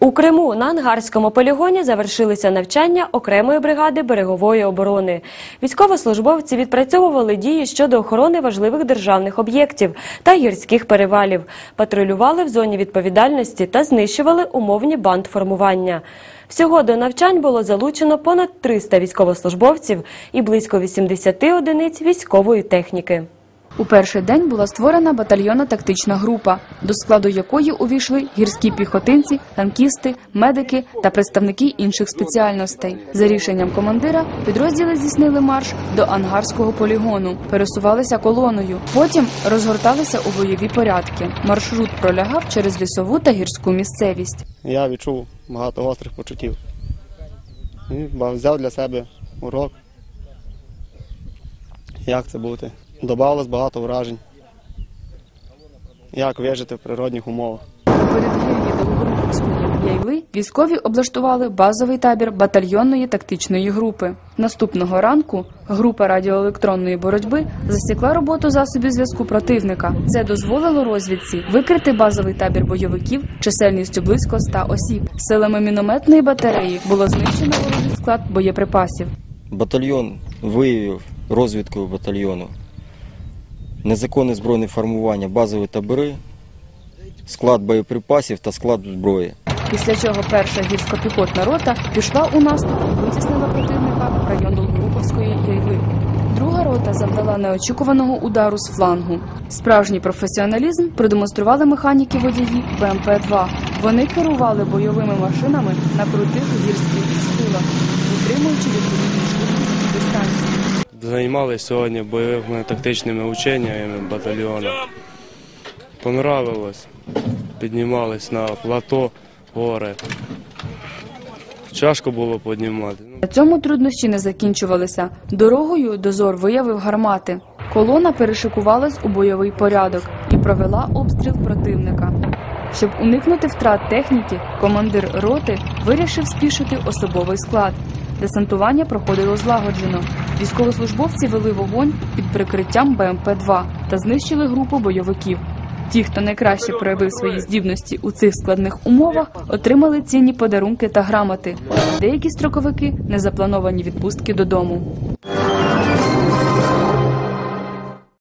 У Криму на ангарському полігоні завершилися навчання окремої бригади берегової оборони. Військовослужбовці відпрацьовували дії щодо охорони важливих державних об'єктів та гірських перевалів, патрулювали в зоні відповідальності та знищували умовні бандформування. Всього до навчань було залучено понад 300 військовослужбовців і близько 80 одиниць військової техніки. У перший день була створена батальйонна тактична група, до складу якої увійшли гірські піхотинці, танкісти, медики та представники інших спеціальностей. За рішенням командира підрозділи здійснили марш до ангарського полігону, пересувалися колоною. Потім розгорталися у бойові порядки. Маршрут пролягав через лісову та гірську місцевість. Я відчув багато гострих почуттів. Взяв для себе урок. Як це бути? Добавилось багато вражень. Як вижити в природних умовах. Передгір'ї Долгоруківської військові облаштували базовий табір батальйонної тактичної групи. Наступного ранку група радіоелектронної боротьби засікла роботу засобів зв'язку противника. Це дозволило розвідці викрити базовий табір бойовиків чисельністю близько 100 осіб. Силами мінометної батареї було знищено ворожий склад боєприпасів. Батальйон виявив розвідкою батальйону незаконне збройне формування, базові табори, склад боєприпасів та склад зброї. Після чого перша гірсько-піхотна рота пішла у наступ і витіснила противника в район Долгоруковської яйли. Друга рота завдала неочікуваного удару з флангу. Справжній професіоналізм продемонстрували механіки водії БМП-2. Вони керували бойовими машинами на крутих гірських схилах, утримуючи відповідну швидкість дистанцію. Займалися сьогодні бойовими тактичними ученнями батальйону. Понравилось. Піднімались на плато гори. Тяжко було піднімати. На цьому труднощі не закінчувалися. Дорогою дозор виявив гармати. Колона перешикувалась у бойовий порядок і провела обстріл противника. Щоб уникнути втрат техніки, командир роти вирішив спішити особовий склад. Десантування проходило злагоджено. Військовослужбовці вели вогонь під прикриттям БМП-2 та знищили групу бойовиків. Ті, хто найкраще проявив свої здібності у цих складних умовах, отримали цінні подарунки та грамоти. Деякі строковики незаплановані відпустки додому.